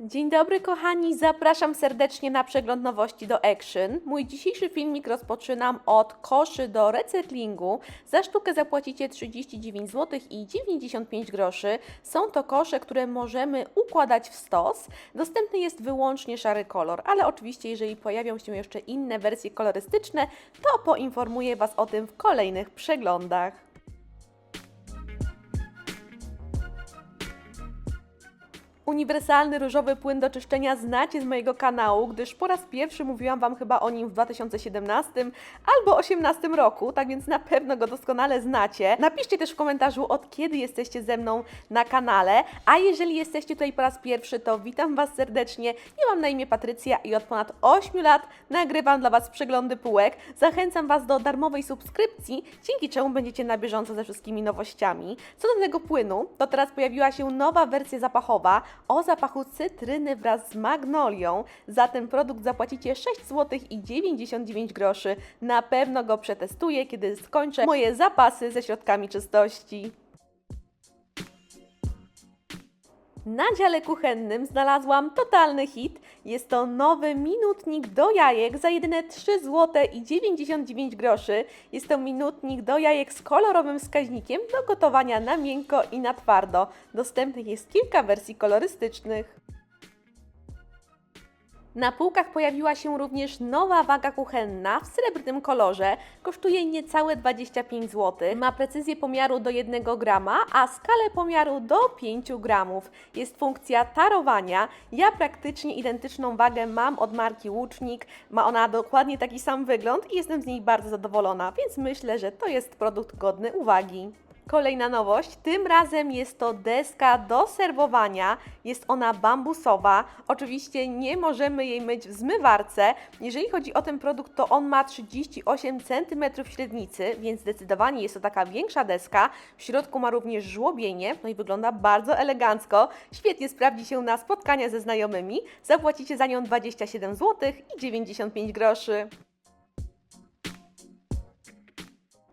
Dzień dobry kochani, zapraszam serdecznie na przegląd nowości do Action. Mój dzisiejszy filmik rozpoczynam od koszy do recyklingu. Za sztukę zapłacicie 39 zł i 95 groszy. Są to kosze, które możemy układać w stos. Dostępny jest wyłącznie szary kolor, ale oczywiście jeżeli pojawią się jeszcze inne wersje kolorystyczne, to poinformuję Was o tym w kolejnych przeglądach. Uniwersalny różowy płyn do czyszczenia znacie z mojego kanału, gdyż po raz pierwszy mówiłam Wam chyba o nim w 2017 albo 2018 roku, tak więc na pewno go doskonale znacie. Napiszcie też w komentarzu, od kiedy jesteście ze mną na kanale, a jeżeli jesteście tutaj po raz pierwszy, to witam Was serdecznie. Ja mam na imię Patrycja i od ponad 8 lat nagrywam dla Was przeglądy półek. Zachęcam Was do darmowej subskrypcji, dzięki czemu będziecie na bieżąco ze wszystkimi nowościami. Co do tego płynu, to teraz pojawiła się nowa wersja zapachowa o zapachu cytryny wraz z magnolią. Za ten produkt zapłacicie 6 zł i 99 groszy. Na pewno go przetestuję, kiedy skończę moje zapasy ze środkami czystości. Na dziale kuchennym znalazłam totalny hit. Jest to nowy minutnik do jajek za jedyne 3 zł i 99 groszy. Jest to minutnik do jajek z kolorowym wskaźnikiem do gotowania na miękko i na twardo. Dostępnych jest kilka wersji kolorystycznych. Na półkach pojawiła się również nowa waga kuchenna w srebrnym kolorze. Kosztuje niecałe 25 zł. Ma precyzję pomiaru do 1 grama, a skalę pomiaru do 5 gramów. Jest funkcja tarowania. Ja praktycznie identyczną wagę mam od marki Łucznik. Ma ona dokładnie taki sam wygląd i jestem z niej bardzo zadowolona, więc myślę, że to jest produkt godny uwagi. Kolejna nowość, tym razem jest to deska do serwowania. Jest ona bambusowa. Oczywiście nie możemy jej myć w zmywarce. Jeżeli chodzi o ten produkt, to on ma 38 cm średnicy, więc zdecydowanie jest to taka większa deska. W środku ma również żłobienie, no i wygląda bardzo elegancko. Świetnie sprawdzi się na spotkania ze znajomymi. Zapłacicie za nią 27 zł i 95 groszy.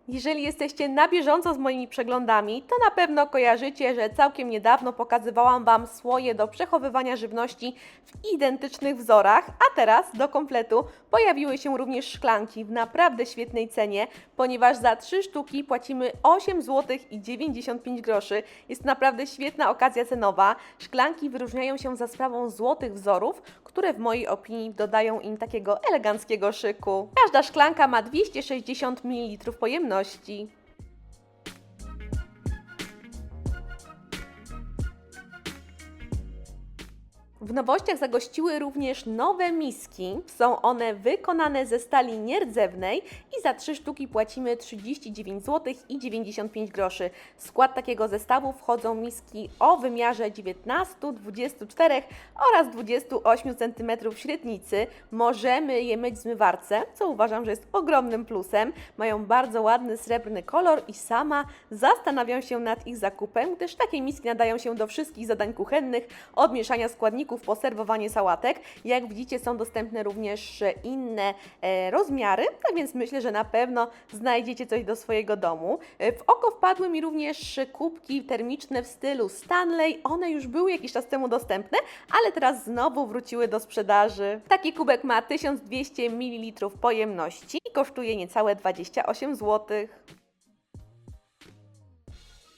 Jeżeli jesteście na bieżąco z moimi przeglądami, to na pewno kojarzycie, że całkiem niedawno pokazywałam Wam słoje do przechowywania żywności w identycznych wzorach, a teraz do kompletu pojawiły się również szklanki w naprawdę świetnej cenie, ponieważ za 3 sztuki płacimy 8 zł i 95 groszy. Jest naprawdę świetna okazja cenowa. Szklanki wyróżniają się za sprawą złotych wzorów, które w mojej opinii dodają im takiego eleganckiego szyku. Każda szklanka ma 260 ml pojemności wolności. W nowościach zagościły również nowe miski. Są one wykonane ze stali nierdzewnej i za 3 sztuki płacimy 39 zł i 95 groszy. W skład takiego zestawu wchodzą miski o wymiarze 19, 24 oraz 28 cm średnicy. Możemy je myć w zmywarce, co uważam, że jest ogromnym plusem. Mają bardzo ładny srebrny kolor i sama zastanawiam się nad ich zakupem, gdyż takie miski nadają się do wszystkich zadań kuchennych, od mieszania składników po serwowanie sałatek. Jak widzicie, są dostępne również inne e, rozmiary, tak więc myślę, że na pewno znajdziecie coś do swojego domu. E, W oko wpadły mi również kubki termiczne w stylu Stanley. One już były jakiś czas temu dostępne, ale teraz znowu wróciły do sprzedaży. Taki kubek ma 1200 ml pojemności i kosztuje niecałe 28 zł.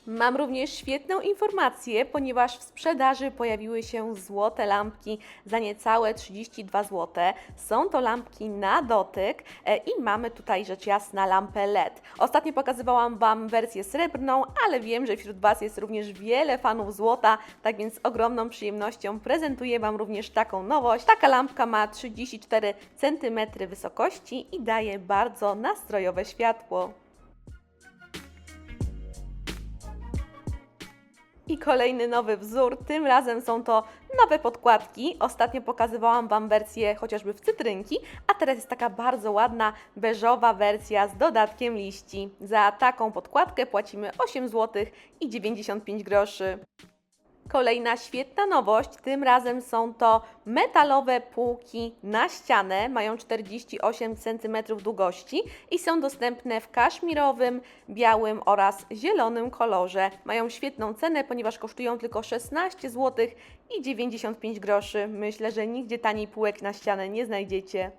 Mam również świetną informację, ponieważ w sprzedaży pojawiły się złote lampki za niecałe 32 zł. Są to lampki na dotyk e, i mamy tutaj rzecz jasna lampę LED. Ostatnio pokazywałam Wam wersję srebrną, ale wiem, że wśród Was jest również wiele fanów złota, tak więc z ogromną przyjemnością prezentuję Wam również taką nowość. Taka lampka ma 34 cm wysokości i daje bardzo nastrojowe światło. I kolejny nowy wzór, tym razem są to nowe podkładki. Ostatnio pokazywałam Wam wersję chociażby w cytrynki, a teraz jest taka bardzo ładna, beżowa wersja z dodatkiem liści. Za taką podkładkę płacimy 8 zł i 95 groszy. Kolejna świetna nowość, tym razem są to metalowe półki na ścianę, mają 48 cm długości i są dostępne w kaszmirowym, białym oraz zielonym kolorze. Mają świetną cenę, ponieważ kosztują tylko 16 zł i 95 groszy. Myślę, że nigdzie taniej półek na ścianę nie znajdziecie.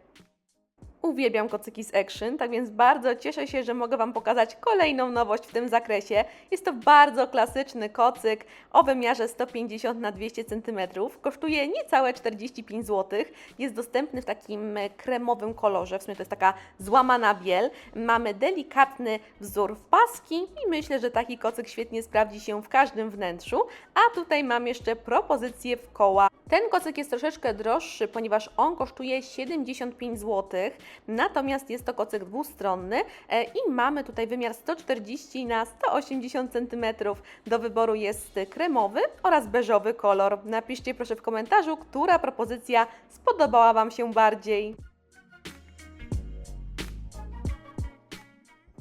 Uwielbiam kocyki z Action, tak więc bardzo cieszę się, że mogę Wam pokazać kolejną nowość w tym zakresie. Jest to bardzo klasyczny kocyk o wymiarze 150 na 200 cm. Kosztuje niecałe 45 zł. Jest dostępny w takim kremowym kolorze, w sumie to jest taka złamana biel. Mamy delikatny wzór w paski i myślę, że taki kocyk świetnie sprawdzi się w każdym wnętrzu. A tutaj mam jeszcze propozycję w koła. Ten kocyk jest troszeczkę droższy, ponieważ on kosztuje 75 zł. Natomiast jest to kocyk dwustronny e, i mamy tutaj wymiar 140 na 180 cm. Do wyboru jest kremowy oraz beżowy kolor. Napiszcie proszę w komentarzu, która propozycja spodobała Wam się bardziej.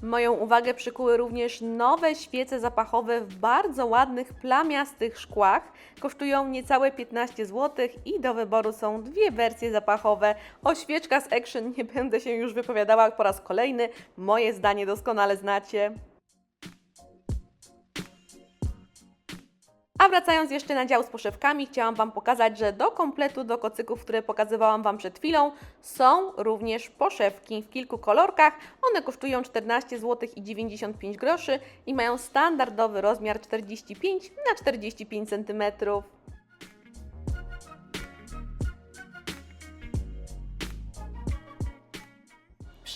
Moją uwagę przykuły również nowe świece zapachowe w bardzo ładnych, plamiastych szkłach. Kosztują niecałe 15 zł i do wyboru są dwie wersje zapachowe. O świeczkach z Action nie będę się już wypowiadała po raz kolejny. Moje zdanie doskonale znacie. Wracając jeszcze na dział z poszewkami, chciałam Wam pokazać, że do kompletu do kocyków, które pokazywałam Wam przed chwilą, są również poszewki w kilku kolorkach. One kosztują 14 zł i 95 groszy i mają standardowy rozmiar 45 na 45 cm.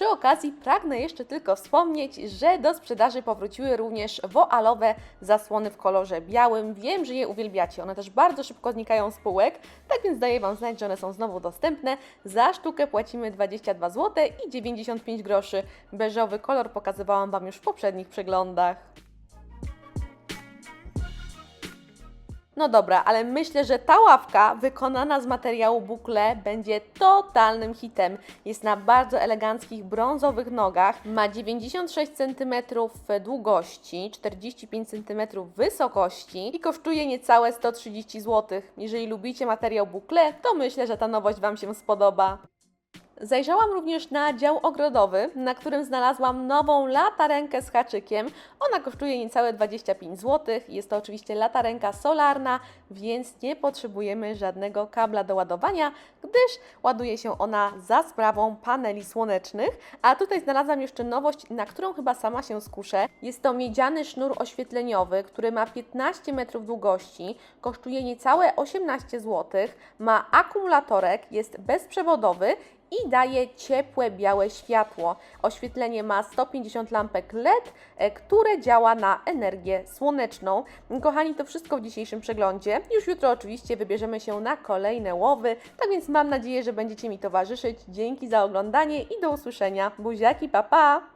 Przy okazji pragnę jeszcze tylko wspomnieć, że do sprzedaży powróciły również woalowe zasłony w kolorze białym. Wiem, że je uwielbiacie, one też bardzo szybko znikają z półek, tak więc daję Wam znać, że one są znowu dostępne. Za sztukę płacimy 22 zł i 95 groszy. Beżowy kolor pokazywałam Wam już w poprzednich przeglądach. No dobra, ale myślę, że ta ławka wykonana z materiału bukle będzie totalnym hitem. Jest na bardzo eleganckich brązowych nogach, ma 96 cm długości, 45 cm wysokości i kosztuje niecałe 130 zł. Jeżeli lubicie materiał bukle, to myślę, że ta nowość Wam się spodoba. Zajrzałam również na dział ogrodowy, na którym znalazłam nową latarenkę z haczykiem. Ona kosztuje niecałe 25 zł. Jest to oczywiście latarenka solarna, więc nie potrzebujemy żadnego kabla do ładowania, gdyż ładuje się ona za sprawą paneli słonecznych. A tutaj znalazłam jeszcze nowość, na którą chyba sama się skuszę. Jest to miedziany sznur oświetleniowy, który ma 15 metrów długości, kosztuje niecałe 18 zł, ma akumulatorek, jest bezprzewodowy i daje ciepłe białe światło. Oświetlenie ma 150 lampek LED, e, które działa na energię słoneczną. Kochani, to wszystko w dzisiejszym przeglądzie. Już jutro oczywiście wybierzemy się na kolejne łowy, tak więc mam nadzieję, że będziecie mi towarzyszyć. Dzięki za oglądanie i do usłyszenia. Buziaki, pa pa!